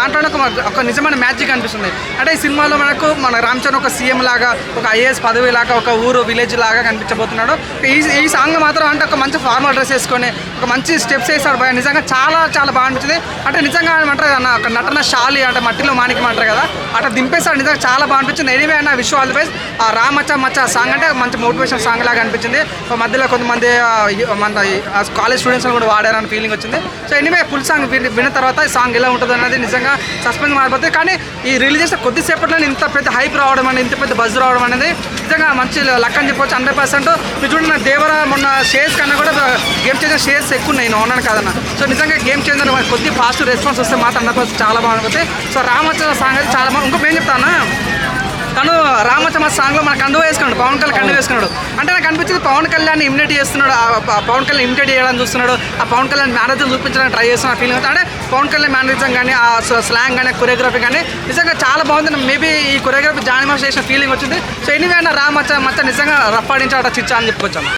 దాంట్లోనే ఒక ఒక నిజమైన మ్యాజిక్ అనిపిస్తుంది. అంటే ఈ సినిమాలో మనకు మన రామ్ చరణ్ ఒక సీఎం లాగా ఒక ఐఏఎస్ పదవి లాగా ఒక ఊరు విలేజ్ లాగా కనిపించబోతున్నాడు. ఈ ఈ సాంగ్ మాత్రం అంటే ఒక మంచి ఫార్మల్ డ్రెస్ వేసుకొని ఒక మంచి స్టెప్స్ వేసాడు. భయ నిజంగా చాలా చాలా బాగా అనిపించింది. అంటే నిజంగా ఏమంటారు అన్న ఒక నటన షాలి అంటే మట్టిలో మాణిక్యం అంటారు కదా అట్లా దింపేస్తాడు నిజంగా చాలా బాగా అనిపించింది. ఎనీవే అన్న విష్ ఆల్ ది బెస్ట్. ఆ రామచ్చ మచ్చ సాంగ్ అంటే మంచి మోటివేషన్ సాంగ్ లాగా అనిపించింది. ఒక మధ్యలో కొంతమంది మన కాలేజ్ స్టూడెంట్స్ కూడా వాడారని ఫీలింగ్ వచ్చింది. సో ఎనీవే ఫుల్ సాంగ్ విన్న తర్వాత ఈ సాంగ్ ఎలా ఉంటుంది అనేది నిజంగా సస్పెన్స్ మారిపోతుంది. కానీ ఈ రిలీజ్ చేసిన కొద్దిసేపట్లో ఇంత పెద్ద హైప్ రావడం అనేది ఇంత పెద్ద బజ్ రావడం అనేది నిజంగా మంచి లక్ అని చెప్పొచ్చు హండ్రెడ్ పర్సెంట్. మీరు చూడండి నా దేవర మొన్న షేర్స్ కన్నా కూడా గేమ్ చేంజర్ షేర్స్ ఎక్కువ ఉన్నాయి నేను ఉన్నాను కాదన్నా. సో నిజంగా గేమ్ చేంజర్ కొద్ది ఫాస్ట్ రెస్పాన్స్ వస్తే మాత్రం హండ్రెడ్ పర్సెంట్ చాలా బాగుంటుంది. సో రామచంద్ర సాంగ్ అయితే చాలా బాగుంది. ఇంకొక ఏం చెప్తాను తను రామచమ్మ సాంగ్లో మన కండువ వేసుకున్నాడు పవన్ కళ్యాణ్ కండువ వేసుకున్నాడు. అంటే నాకు అనిపించింది పవన్ కళ్యాణ్ ఇమిటేట్ చేస్తున్నాడు ఆ పవన్ కళ్యాణ్ ఇమిటేట్ చేయడానికి చూస్తున్నాడు ఆ పవన్ కళ్యాణ్ మేనేజర్ చూపించడానికి ట్రై చేస్తున్న ఫీలింగ్ అంటే పవన్ కళ్యాణ్ మేనేజర్ కానీ ఆ స్లాంగ్ కానీ కొరియోగ్రఫీ కానీ నిజంగా చాలా బాగుంది. మేబీ ఈ కొరియోగ్రఫీ జానీ చేసిన ఫీలింగ్ వచ్చింది. సో ఎనీవే రామచ్చ మచ్చ నిజంగా రప్పాడించాడు చిచ్చా అని చెప్పుకొచ్చాను